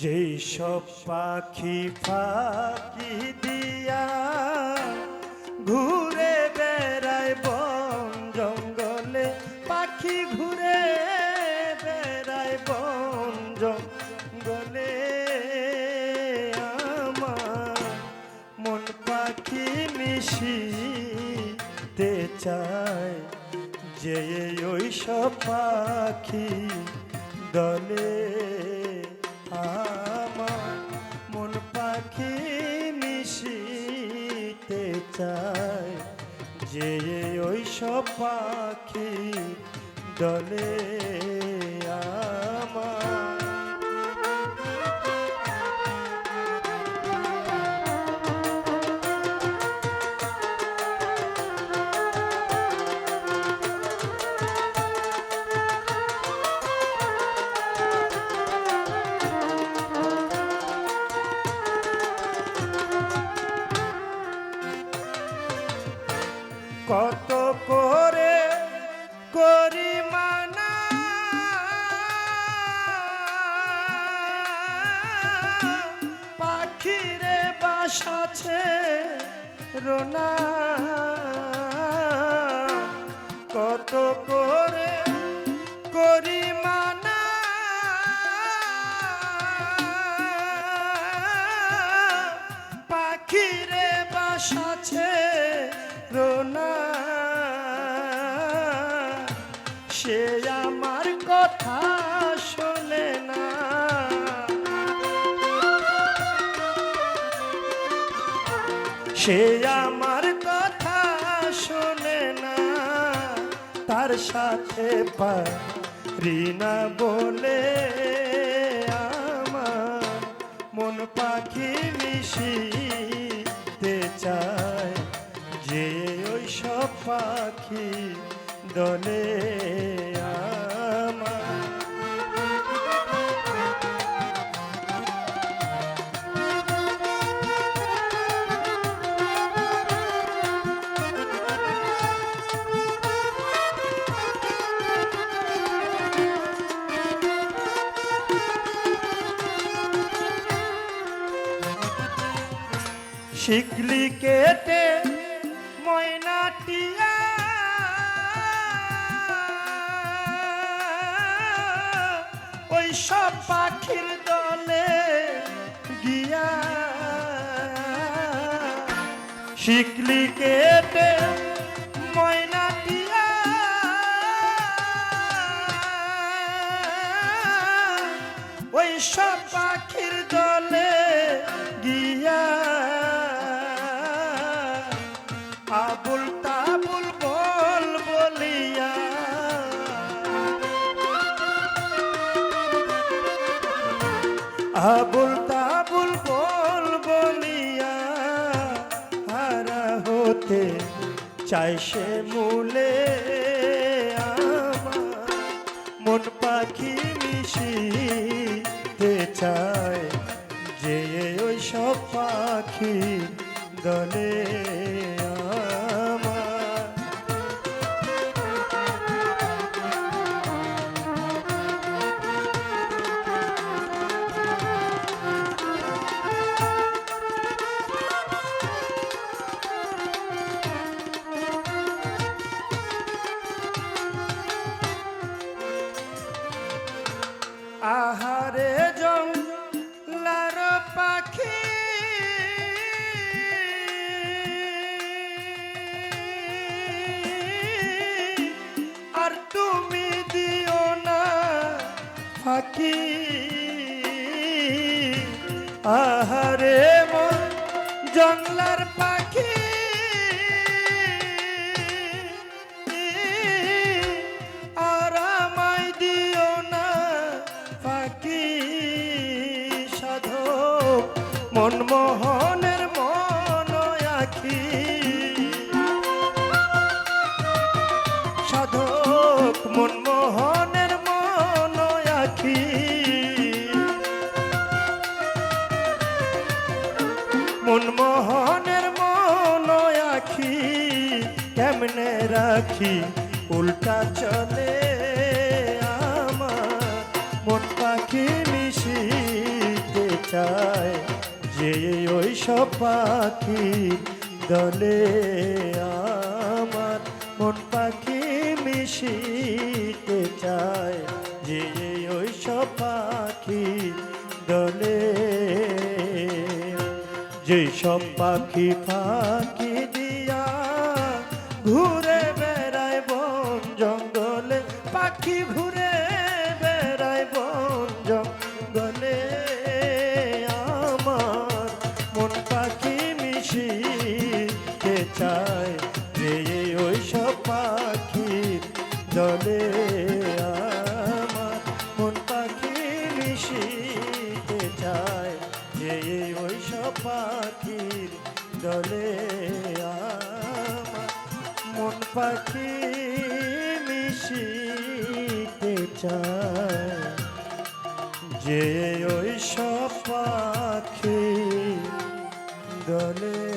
যেই সব পাখি ফাঁকি দিয়া ঘুরে বেড়ায় বন জঙ্গলে, পাখি ঘুরে বেড়ায় বন জঙ্গলে। আমার মন পাখি মিশিতে চায় যে ওই সব পাখি দলে। আমার মন পাখি মিশিতে চায় যে ওই সব পাখি দলে আমার। রোনা কত সে আমার কথা শোনে না। তার সাথে পারি বলে আমার মন পাখি মিশিতে চায় যে ওই সব পাখি দলে। শিকলি কেটে ময়নাটিয়া ওই সব পাখির দলে গিয়া। শিকলি কেটে আবুল তাবুল বল বলিয়া হারা হতে চাই সে মূলে মন পাখি মিশিতে চায় যে ওই সব পাখি দলে ফাঁকি। আহারে মন জঙ্গলার পাখি। আর আমায় দিও না পাখি সাধক। মনমোহনের মনমোহনের মন আখি, কেমনে রাখি? উল্টা চলে মন পাখি মিশি চায়, যে ওই সব পাখি দলে আমার মন পাখি মিশিতে চায়, যে ওই সব পাখি যে সব পাখি ফাঁকি দিয়া ঘুরে বেড়ায় বন জঙ্গলে, পাখি ঘুরে বেড়ায় বন জঙ্গলে। আমার মন পাখি মিশিতে চায় যে ওই সব পাখির দলে আমার মন পাখি মিশিতে চায় যে ওই সব পাখির দলে মন পাখি মিশিতে চায়। যে ওই সব পাখি দলে